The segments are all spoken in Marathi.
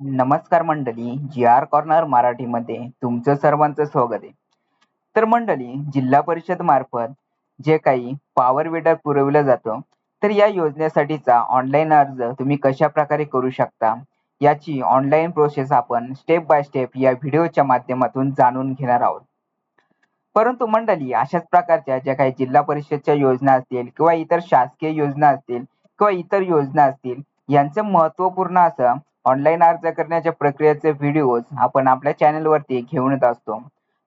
नमस्कार मंडळी जी आर कॉर्नर मराठीमध्ये तुमचं सर्वांचं स्वागत आहे. तर मंडळी जिल्हा परिषद मार्फत जे काही पॉवर विडर पुरवलं जातं तर या योजनेसाठीचा ऑनलाईन अर्ज तुम्ही कशा प्रकारे करू शकता याची ऑनलाईन प्रोसेस आपण स्टेप बाय स्टेप या व्हिडिओच्या माध्यमातून जाणून घेणार आहोत. परंतु मंडळी अशाच प्रकारच्या ज्या काही जिल्हा परिषदच्या योजना असतील किंवा इतर शासकीय योजना असतील किंवा इतर योजना असतील यांचं महत्त्वपूर्ण असं ऑनलाईन अर्ज करण्याच्या प्रक्रियेचे व्हिडिओज आपण आपल्या चॅनेल वरती घेऊन येत असतो.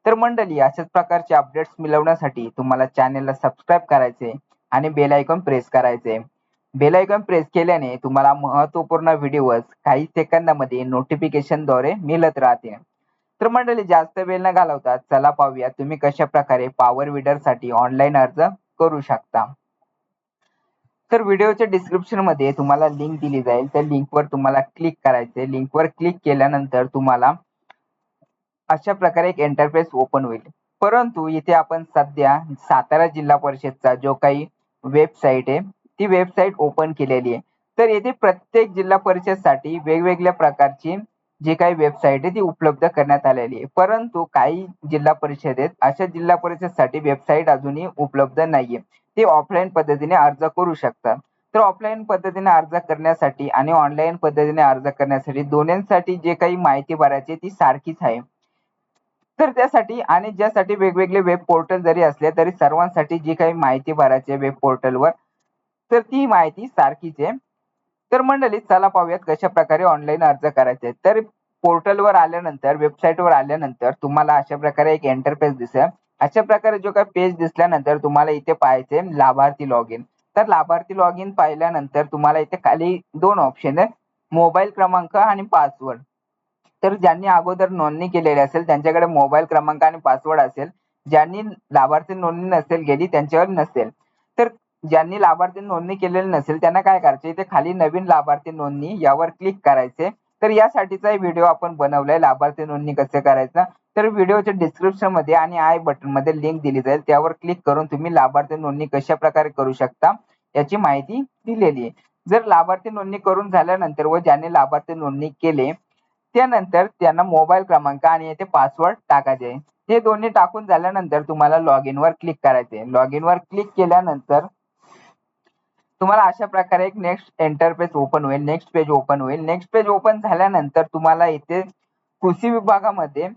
तर मंडळी अशाच प्रकारचे अपडेट्स मिळवण्यासाठी तुम्हाला चॅनेलला सबस्क्राईब करायचे आणि बेल आयकॉन प्रेस करायचे. बेल आयकॉन प्रेस केल्याने तुम्हाला महत्त्वपूर्ण व्हिडिओज काही सेकंदामध्ये नोटिफिकेशनद्वारे मिळत राहते तर मंडळी जास्त वेळ न घालवता चला पाहूया तुम्ही कशा प्रकारे पॉवर विडरसाठी ऑनलाईन अर्ज करू शकता. तर व्हिडिओच्या डिस्क्रिप्शनमध्ये तुम्हाला लिंक दिली जाईल. त्या लिंकवर तुम्हाला क्लिक करायचे लिंकवर क्लिक केल्यानंतर तुम्हाला अशा प्रकारे एक इंटरफेस ओपन होईल. परंतु इथे आपण सध्या सातारा जिल्हा परिषदचा जो काही वेबसाईट आहे ती वेबसाईट ओपन केलेली आहे. तर येथे प्रत्येक जिल्हा परिषदसाठी वेगवेगळ्या प्रकारची जी काही वेबसाईट आहे ती उपलब्ध करण्यात आलेली आहे. परंतु काही जिल्हा परिषदेत अशा जिल्हा परिषदसाठी वेबसाईट अजूनही उपलब्ध नाहीये. ते ऑफलाईन पद्धतीने अर्ज करू शकतात. तर ऑफलाईन पद्धतीने अर्ज करण्यासाठी आणि ऑनलाईन पद्धतीने अर्ज करण्यासाठी दोन्हीसाठी जे काही माहिती भरायची ती सारखीच आहे. तर त्यासाठी आणि ज्यासाठी वेगवेगळे वेब पोर्टल जरी असले तरी सर्वांसाठी जी काही माहिती भरायची वेब पोर्टलवर तर ती माहिती सारखीच आहे. तर मंडळी चला पाहूयात कशा प्रकारे ऑनलाईन अर्ज करायचे तर पोर्टलवर आल्यानंतर वेबसाईटवर आल्यानंतर तुम्हाला अशा प्रकारे एक इंटरफेस दिसेल. अशा प्रकारे जो काही पेज दिसल्यानंतर तुम्हाला इथे पाहायचे लाभार्थी लॉग इन तर लाभार्थी लॉग इन पाहिल्यानंतर तुम्हाला इथे खाली दोन ऑप्शन आहे. मोबाईल क्रमांक आणि पासवर्ड तर ज्यांनी अगोदर नोंदणी केलेली असेल त्यांच्याकडे मोबाईल क्रमांक आणि पासवर्ड असेल. ज्यांनी लाभार्थी नोंदणी नसेल गेली त्यांच्यावर नसेल. तर ज्यांनी लाभार्थी नोंदणी केलेली नसेल त्यांना काय करायचे? इथे खाली नवीन लाभार्थी नोंदणी यावर क्लिक करायचे. तर यासाठीचा व्हिडिओ आपण बनवलाय. लाभार्थी नोंदणी कसे करायचं? तर व्हिडिओच्या डिस्क्रिप्शनमध्ये आणि आय बटनमध्ये लिंक दिली जाईल. त्यावर क्लिक करून तुम्ही लाभार्थी नोंदणी कशा प्रकारे करू शकता याची माहिती दिलेली आहे. जर लाभार्थी नोंदणी करून झाल्यानंतर व ज्याने लाभार्थी नोंदणी केले त्यानंतर त्यांना मोबाईल क्रमांक आणि येथे पासवर्ड टाकायचे हे दोन्ही टाकून झाल्यानंतर तुम्हाला लॉग इन वर क्लिक करायचे लॉग इन वर क्लिक केल्यानंतर तुम्हाला अशा प्रकारे एक नेक्स्ट इंटरफेस ओपन होईल नेक्स्ट पेज ओपन होईल. नेक्स्ट पेज ओपन झाल्यानंतर तुम्हाला इथे कृषी विभागामध्ये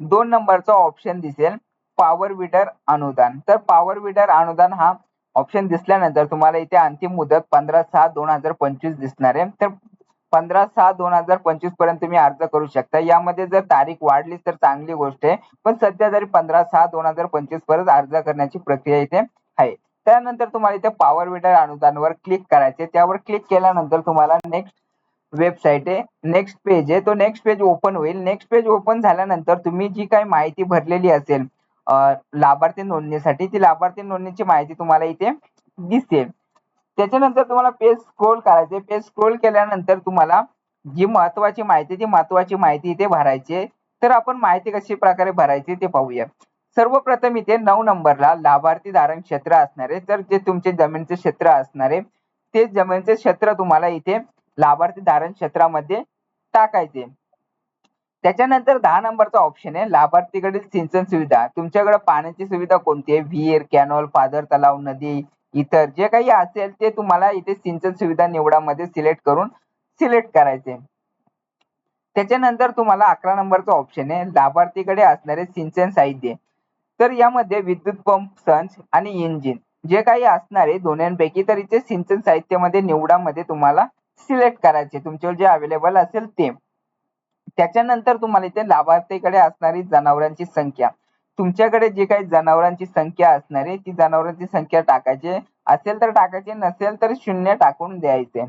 दोन नंबरचा ऑप्शन दिसेल पॉवर विडर अनुदान. तर पॉवर विडर अनुदान हा ऑप्शन दिसल्यानंतर तुम्हाला इथे अंतिम मुदत पंधरा सहा दोन हजार पंचवीस दिसणार आहे. तर पंधरा सहा दोन हजार पंचवीसपर्यंत तुम्ही अर्ज करू शकता. यामध्ये जर तारीख वाढली तर चांगली गोष्ट आहे. पण सध्या तरी पंधरा सहा दोन हजार पंचवीसपर्यंत अर्ज करण्याची प्रक्रिया इथे आहे. त्यानंतर तुम्हाला इथे पॉवर विडर अनुदानवर क्लिक करायचे. त्यावर क्लिक केल्यानंतर तुम्हाला नेक्स्ट वेबसाईट आहे. नेक्स्ट पेज आहे. तो नेक्स्ट पेज ओपन होईल. नेक्स्ट पेज ओपन झाल्यानंतर तुम्ही जी काही माहिती भरलेली असेल लाभार्थी नोंदणीसाठी ती लाभार्थी नोंदणीची माहिती तुम्हाला इथे दिसेल. त्याच्यानंतर तुम्हाला पेज स्क्रोल करायचे. पेज स्क्रोल केल्यानंतर तुम्हाला जी महत्वाची माहिती ती महत्वाची माहिती इथे भरायची तर आपण माहिती कशी प्रकारे भरायची ते पाहूया. सर्वप्रथम इथे नऊ नंबरला लाभार्थी धारण क्षेत्र असणारे तर जे तुमचे जमिनीचे क्षेत्र असणारे ते जमिनीचे क्षेत्र तुम्हाला इथे लाभार्थी धारण क्षेत्रामध्ये टाकायचे. त्याच्यानंतर दहा नंबरचा ऑप्शन आहे लाभार्थीकडील सिंचन सुविधा. तुमच्याकडे पाण्याची सुविधा कोणती आहे? विहीर कॅनॉल पाझर तलाव नदी इतर जे काही असेल ते तुम्हाला इथे सिंचन सुविधा निवडामध्ये सिलेक्ट करून सिलेक्ट करायचे. त्याच्यानंतर तुम्हाला अकरा नंबरचा ऑप्शन आहे लाभार्थीकडे असणारे सिंचन साहित्य. तर यामध्ये विद्युत पंप संच आणि इंजिन जे काही असणार आहे दोन्हीपैकी तर इथे सिंचन साहित्यामध्ये निवडामध्ये तुम्हाला सिलेक्ट करायचे. तुमच्यावर जे अवेलेबल असेल ते. त्याच्यानंतर तुम्हाला इथे लाभार्थीकडे असणारी जनावरांची संख्या. तुमच्याकडे जे काही जनावरांची संख्या असणार आहे ती जनावरांची संख्या टाकायची. असेल तर टाकायचे नसेल तर शून्य टाकून द्यायचे.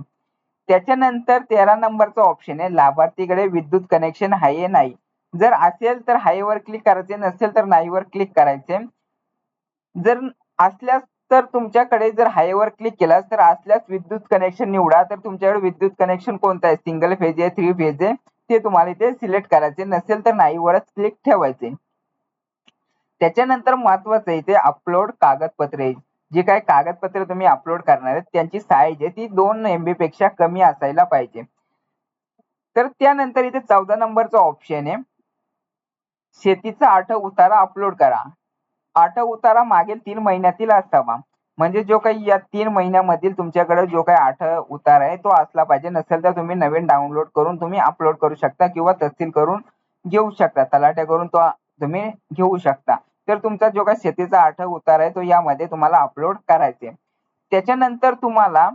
त्याच्यानंतर तेरा नंबरचा ऑप्शन आहे लाभार्थीकडे विद्युत कनेक्शन आहे नाही. जर असेल तर हाय वर क्लिक करायचे नसेल तर नाही वर क्लिक करायचे. जर असल्यास तर तुमच्याकडे जर हाय वर क्लिक केलास तर असल्यास विद्युत कनेक्शन निवडा. तर तुमच्याकडे विद्युत कनेक्शन कोणतं आहे? सिंगल फेज आहे थ्री फेज आहे. ते तुम्हाला इथे सिलेक्ट करायचे. नसेल तर नाही वरच क्लिक ठेवायचे. त्याच्यानंतर महत्वाचं इथे अपलोड कागदपत्रे जे काही कागदपत्रे तुम्ही अपलोड करणार आहेत त्यांची साईज आहे. ती दोन एमबी पेक्षा कमी असायला पाहिजे. तर त्यानंतर इथे चौदा नंबरचा ऑप्शन आहे. शेतीचा आठव उतारा अपलोड करा. आठव उतारा मागील तीन महिन्यातील असावा. म्हणजे जो काही या तीन महिन्यामधील तुमच्याकडे जो काही आठ उतारा आहे तो असला पाहिजे. नसेल तर तुम्ही नवीन डाउनलोड करून तुम्ही अपलोड करू शकता किंवा तहसील करून घेऊ शकता. तलाट्या करून तो तुम्ही घेऊ शकता. तर तुमचा जो काही शेतीचा आठव उतारा आहे तो यामध्ये तुम्हाला अपलोड करायचे. त्याच्यानंतर तुम्हाला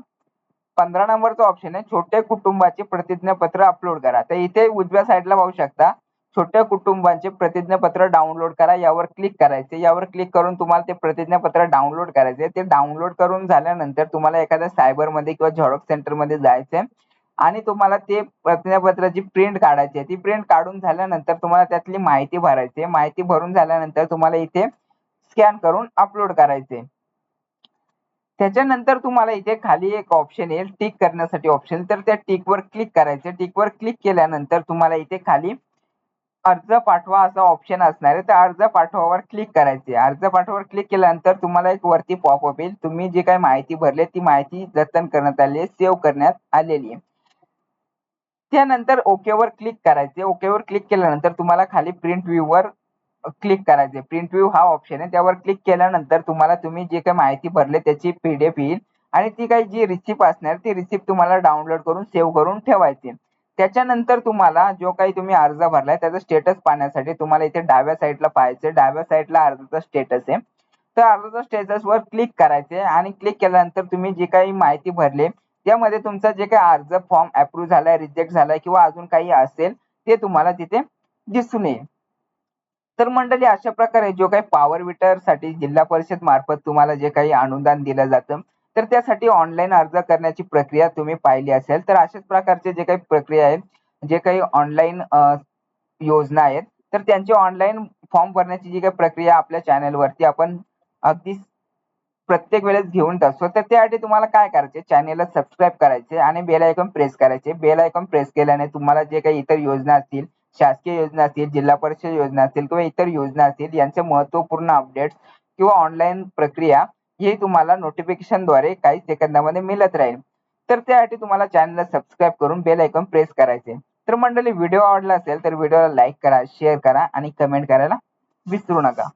पंधरा नंबरचा ऑप्शन आहे छोट्या कुटुंबाचे प्रतिज्ञापत्र अपलोड करा. तर इथे उजव्या साईडला पाहू शकता. छोट्या कुटुंबाचे प्रतिज्ञापत्र डाउनलोड करा यावर क्लिक करायचे. यावर क्लिक करून तुम्हाला ते प्रतिज्ञापत्र डाउनलोड करायचे. ते डाउनलोड करून झाल्यानंतर तुम्हाला एखाद्या सायबरमध्ये किंवा झेरॉक्स सेंटरमध्ये जायचे आणि तुम्हाला ते प्रतिज्ञापत्राची प्रिंट काढायची आहे. ती प्रिंट काढून झाल्यानंतर तुम्हाला त्यातली माहिती भरायची माहिती भरून झाल्यानंतर तुम्हाला इथे स्कॅन करून अपलोड करायचे त्याच्यानंतर तुम्हाला इथे खाली एक ऑप्शन येईल टिक करण्यासाठी ऑप्शन तर त्या टिकवर क्लिक करायचे. टिकवर क्लिक केल्यानंतर तुम्हाला इथे खाली अर्ज पाठवा असा ऑप्शन असणार आहे. तर अर्ज पाठवावर क्लिक करायचे अर्ज पाठवावर क्लिक केल्यानंतर तुम्हाला एक वरती पॉपअप येईल. तुम्ही जी काही माहिती भरली ती माहिती जतन करण्यात आली आहे सेव्ह करण्यात आलेली आहे. त्यानंतर ओकेवर क्लिक करायचे. ओकेवर क्लिक केल्यानंतर तुम्हाला खाली प्रिंट व्ह्यूवर क्लिक करायचे प्रिंट व्ह्यू हा ऑप्शन आहे. त्यावर क्लिक केल्यानंतर तुम्हाला तुम्ही जे काही माहिती भरले त्याची पीडीएफ येईल. आणि ती काही जी रिसिप्ट असणार ती रिसिप्ट तुम्हाला डाउनलोड करून सेव्ह करून ठेवायची त्याच्यानंतर तुम्हाला जो काही तुम्ही अर्ज भरलाय त्याचा स्टेटस पाहण्यासाठी तुम्हाला इथे डाव्या साईडला पाहायचे डाव्या साईडला अर्जाचा स्टेटस आहे. तर अर्जाचा स्टेटस वर क्लिक करायचे आणि क्लिक केल्यानंतर तुम्ही जी काही माहिती भरली त्यामध्ये तुमचा जे काही अर्ज फॉर्म अप्रूव्ह झालाय रिजेक्ट झालाय किंवा अजून काही असेल ते तुम्हाला तिथे दिसून येईल. तर मंडळी अशा प्रकारे जो काही पॉवर विटरसाठी जिल्हा परिषद मार्फत तुम्हाला जे काही अनुदान दिलं जातं तर त्यासाठी ऑनलाईन अर्ज करण्याची प्रक्रिया तुम्ही पाहिली असेल तर अशाच प्रकारचे जे काही प्रक्रिया आहेत जे काही ऑनलाईन योजना आहेत तर त्यांची ऑनलाईन फॉर्म भरण्याची जी काही प्रक्रिया आपल्या चॅनेलवरती आपण अगदी प्रत्येक वेळेस घेऊन असतो तर त्यासाठी तुम्हाला काय करायचे चॅनेलला सबस्क्राईब करायचे आणि बेल आयकॉन प्रेस करायचे बेल आयकॉन प्रेस केल्याने तुम्हाला जे काही इतर योजना असतील शासकीय योजना असतील जिल्हा परिषद योजना असतील किंवा इतर योजना असतील यांचे महत्त्वपूर्ण अपडेट्स किंवा ऑनलाईन प्रक्रिया हे तुम्हाला नोटिफिकेशनद्वारे काही सेकंदामध्ये मिळत राहील. तर त्यासाठी तुम्हाला चॅनलला सबस्क्राईब करून बेल आयकॉन प्रेस करायचे. तर मंडळी व्हिडिओ आवडला असेल तर व्हिडिओला लाईक करा शेअर करा आणि कमेंट करायला विसरू नका.